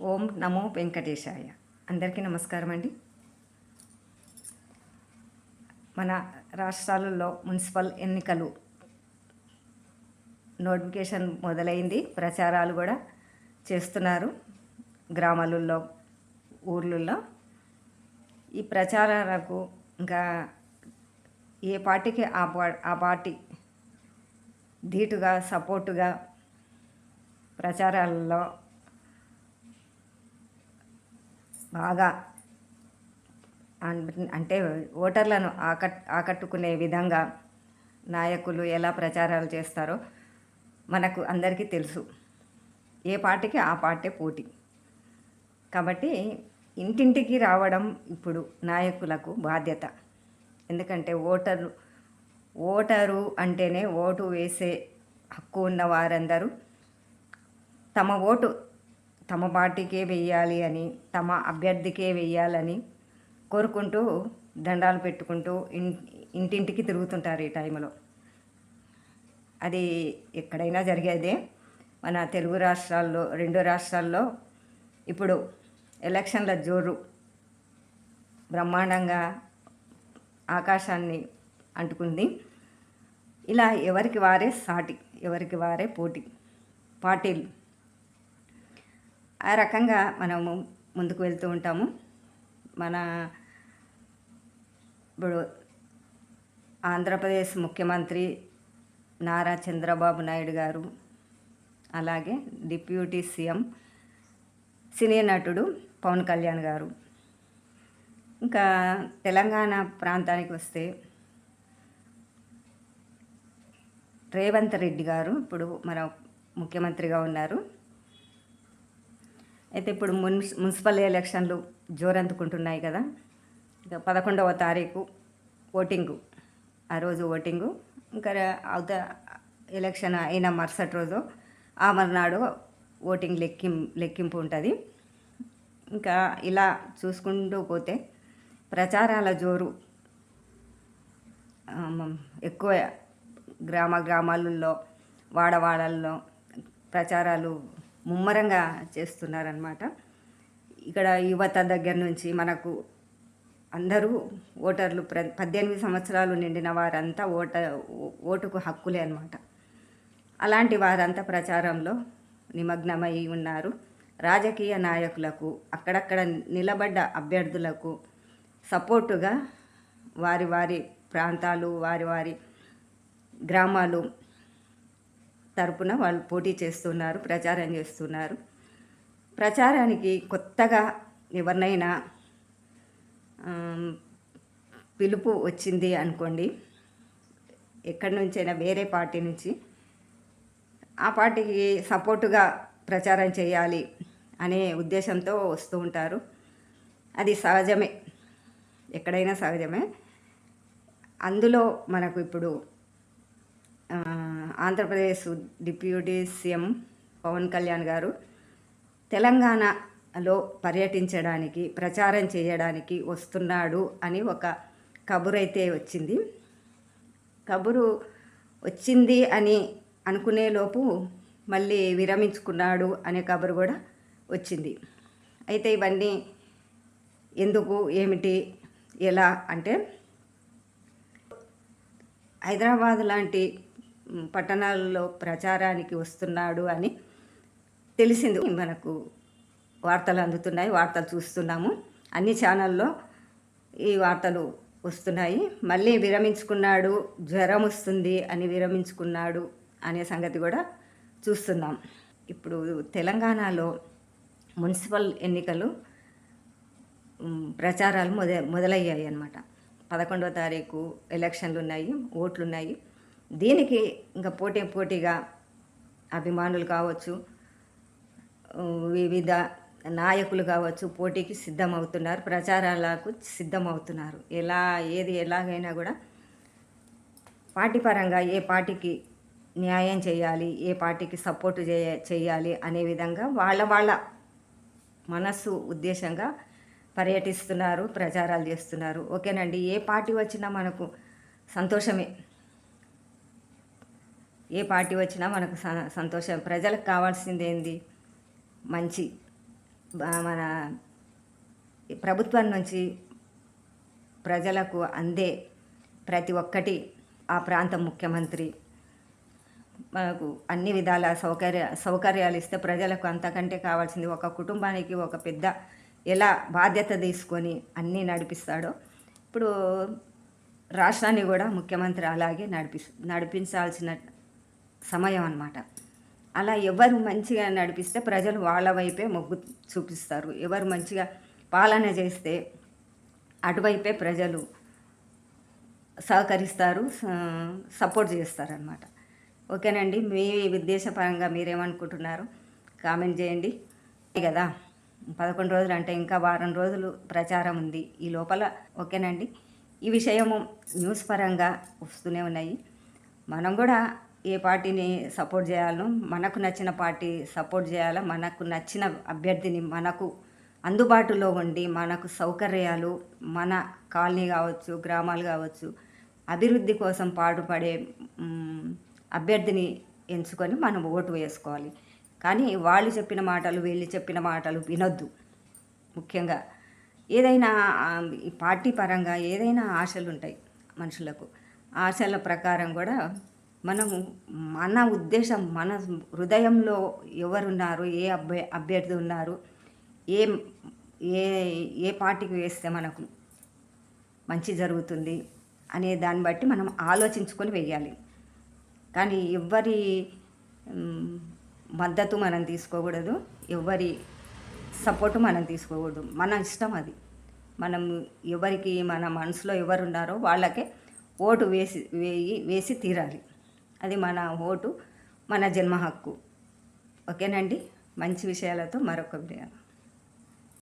ఓం నమో వెంకటేశాయ. అందరికీ నమస్కారం అండి. మన రాష్ట్రాలలో మున్సిపల్ ఎన్నికలు నోటిఫికేషన్ మొదలైంది. ప్రచారాలు కూడా చేస్తున్నారు గ్రామాలలో ఊర్లలో. ఈ ప్రచారాలకు ఇంకా ఏ పార్టీకి ఆ ఆ పార్టీ ధీటుగా సపోర్టుగా ప్రచారాలలో బాగా అంటే ఓటర్లను ఆకట్ ఆకట్టుకునే విధంగా నాయకులు ఎలా ప్రచారాలు చేస్తారో మనకు అందరికీ తెలుసు. ఏ పార్టీకి ఆ పార్టీ పోటీ. కాబట్టి ఇంటింటికి రావడం ఇప్పుడు నాయకులకు బాధ్యత. ఎందుకంటే ఓటరు ఓటరు అంటేనే ఓటు వేసే హక్కు ఉన్న వారందరూ తమ ఓటు తమ పార్టీకే వెయ్యాలి అని తమ అభ్యర్థికే వెయ్యాలని కోరుకుంటూ దండాలు పెట్టుకుంటూ ఇన్ ఇంటింటికి తిరుగుతుంటారు ఈ టైంలో అది ఎక్కడైనా జరిగేదే. మన తెలుగు రాష్ట్రాల్లో రెండు రాష్ట్రాల్లో ఇప్పుడు ఎలక్షన్ల జోరు బ్రహ్మాండంగా ఆకాశాన్ని అంటుకుంది. ఇలా ఎవరికి వారే సాటి ఎవరికి వారే పోటీ. పార్టీలు ఆ రకంగా మనము ముందుకు వెళ్తూ ఉంటాము. మన ఇప్పుడు ఆంధ్రప్రదేశ్ ముఖ్యమంత్రి నారా చంద్రబాబు నాయుడు గారు అలాగే డిప్యూటీ సీఎం సినీ నటుడు పవన్ కళ్యాణ్ గారు. ఇంకా తెలంగాణ ప్రాంతానికి వస్తే రేవంత్ రెడ్డి గారు ఇప్పుడు మన ముఖ్యమంత్రిగా ఉన్నారు. అయితే ఇప్పుడు మున్సి మున్సిపల్ ఎలక్షన్లు జోరందుకుంటున్నాయి కదా. ఇక పదకొండవ తారీఖు ఓటింగు ఆ రోజు ఓటింగు. ఇంకా అవుత ఎలక్షన్ అయిన మరుసటి రోజు ఆ మరునాడు ఓటింగ్ లెక్కిం లెక్కింపు ఉంటుంది. ఇంకా ఇలా చూసుకుంటూ పోతే ప్రచారాల జోరు ఎక్కువ గ్రామ గ్రామాలలో వాడవాడల్లో ప్రచారాలు ముమ్మరంగా చేస్తున్నారనమాట ఇక్కడ యువత దగ్గర నుంచి మనకు అందరూ ఓటర్లు ప్ర పద్దెనిమిది సంవత్సరాలు నిండిన వారంతా ఓట ఓటుకు హక్కులే అనమాట అలాంటి వారంతా ప్రచారంలో నిమగ్నమై ఉన్నారు. రాజకీయ నాయకులకు అక్కడక్కడ నిలబడ్డ అభ్యర్థులకు సపోర్టుగా వారి వారి ప్రాంతాలు వారి వారి గ్రామాలు తరపున వాళ్ళు పోటీ చేస్తున్నారు ప్రచారం చేస్తున్నారు. ప్రచారానికి కొత్తగా ఎవరినైనా పిలుపు వచ్చింది అనుకోండి ఎక్కడి నుంచైనా వేరే పార్టీ నుంచి ఆ పార్టీకి సపోర్టుగా ప్రచారం చేయాలి అనే ఉద్దేశంతో వస్తూ ఉంటారు. అది సహజమే ఎక్కడైనా సహజమే. అందులో మనకు ఇప్పుడు ఆంధ్రప్రదేశ్ డిప్యూటీ సీఎం పవన్ కళ్యాణ్ గారు తెలంగాణలో పర్యటించడానికి ప్రచారం చేయడానికి వస్తున్నాడు అని ఒక కబురైతే అయితే వచ్చింది. కబురు వచ్చింది అని అనుకునేలోపు మళ్ళీ విరమించుకున్నాడు అనే కబురు కూడా వచ్చింది. అయితే ఇవన్నీ ఎందుకు ఏమిటి ఎలా అంటే హైదరాబాద్ లాంటి పట్టణాల్లో ప్రచారానికి వస్తున్నాడు అని తెలిసింది. మనకు వార్తలు అందుతున్నాయి వార్తలు చూస్తున్నాము. అన్ని ఛానల్లో ఈ వార్తలు వస్తున్నాయి. మళ్ళీ విరమించుకున్నాడు జ్వరం వస్తుంది అని విరమించుకున్నాడు అనే సంగతి కూడా చూస్తున్నాం. ఇప్పుడు తెలంగాణలో మున్సిపల్ ఎన్నికలు ప్రచారాలు మొద మొదలయ్యాయి అన్నమాట. పదకొండవ తారీఖు ఎలక్షన్లు ఉన్నాయి ఓట్లు ఉన్నాయి దీనికి ఇంకా పోటీ పోటీగా అభిమానులు కావచ్చు వివిధ నాయకులు కావచ్చు పోటీకి సిద్ధమవుతున్నారు ప్రచారాలకు సిద్ధమవుతున్నారు. ఎలా ఏది ఎలాగైనా కూడా పార్టీ పరంగా ఏ పార్టీకి న్యాయం చేయాలి ఏ పార్టీకి సపోర్టు చేయ చేయాలి అనే విధంగా వాళ్ళ వాళ్ళ మనస్సు ఉద్దేశంగా పర్యటిస్తున్నారు ప్రచారాలు చేస్తున్నారు. ఓకేనండి ఏ పార్టీ వచ్చినా మనకు సంతోషమే. ఏ పార్టీ వచ్చినా మనకు స- సంతోషం. ప్రజలకు కావాల్సింది ఏంది? మంచి మన ప్రభుత్వం నుంచి ప్రజలకు అందే ప్రతి ఒక్కటి ఆ ప్రాంత ముఖ్యమంత్రి. మనకు అన్ని విధాల సౌకర్య సౌకర్యాలు ఇస్తే ప్రజలకు అంతకంటే కావాల్సింది ఒక కుటుంబానికి ఒక పెద్ద ఎలా బాధ్యత తీసుకొని అన్నీ నడిపిస్తాడో ఇప్పుడు రాష్ట్రాన్ని కూడా ముఖ్యమంత్రి అలాగే నడిపి నడిపించాల్సిన సమయం అన్నమాట అలా ఎవరు మంచిగా నడిపిస్తే ప్రజలు వాళ్ళ వైపే మొగ్గు చూపిస్తారు. ఎవరు మంచిగా పాలన చేస్తే అటువైపే ప్రజలు సహకరిస్తారు స- సపోర్ట్ చేస్తారనమాట ఓకేనండి? మీ ఉద్దేశపరంగా మీరేమనుకుంటున్నారు? కామెంట్ చేయండి. కదా? పదకొండు రోజులు అంటే ఇంకా వారం రోజులు ప్రచారం ఉంది ఈ లోపల. ఓకేనండి? ఈ విషయము న్యూస్ పరంగా వస్తూనే ఉన్నాయి. మనం కూడా ఏ పార్టీని సపోర్ట్ చేయాలో మనకు నచ్చిన పార్టీ సపోర్ట్ చేయాలో మనకు నచ్చిన అభ్యర్థిని మనకు అందుబాటులో ఉండి మనకు సౌకర్యాలు మన కాలనీ కావచ్చు గ్రామాలు కావచ్చు అభివృద్ధి కోసం పాటుపడే అభ్యర్థిని ఎంచుకొని మనం ఓటు వేసుకోవాలి. కానీ వాళ్ళు చెప్పిన మాటలు వీళ్ళు చెప్పిన మాటలు వినొద్దు. ముఖ్యంగా ఏదైనా ఈ పార్టీ పరంగా ఏదైనా ఆశలు ఉంటాయి మనుషులకు. ఆశల ప్రకారం కూడా మనము మన ఉద్దేశం మన హృదయంలో ఎవరున్నారు ఏ అభ్య అభ్యర్థి ఉన్నారు ఏ ఏ ఏ పార్టీకి వేస్తే మనకు మంచి జరుగుతుంది అనే దాన్ని బట్టి మనం ఆలోచించుకొని వేయాలి కానీ ఎవరి మద్దతు మనం తీసుకోకూడదు ఎవరి సపోర్టు మనం తీసుకోకూడదు. మన ఇష్టం అది. మనం ఎవరికి మన మనసులో ఎవరు ఉన్నారో వాళ్ళకే ఓటు వేసి వేయి వేసి తీరాలి. అది మన ఓటు మన జన్మ హక్కు. ఓకేనండి మంచి విషయాలతో మరొక వీడియో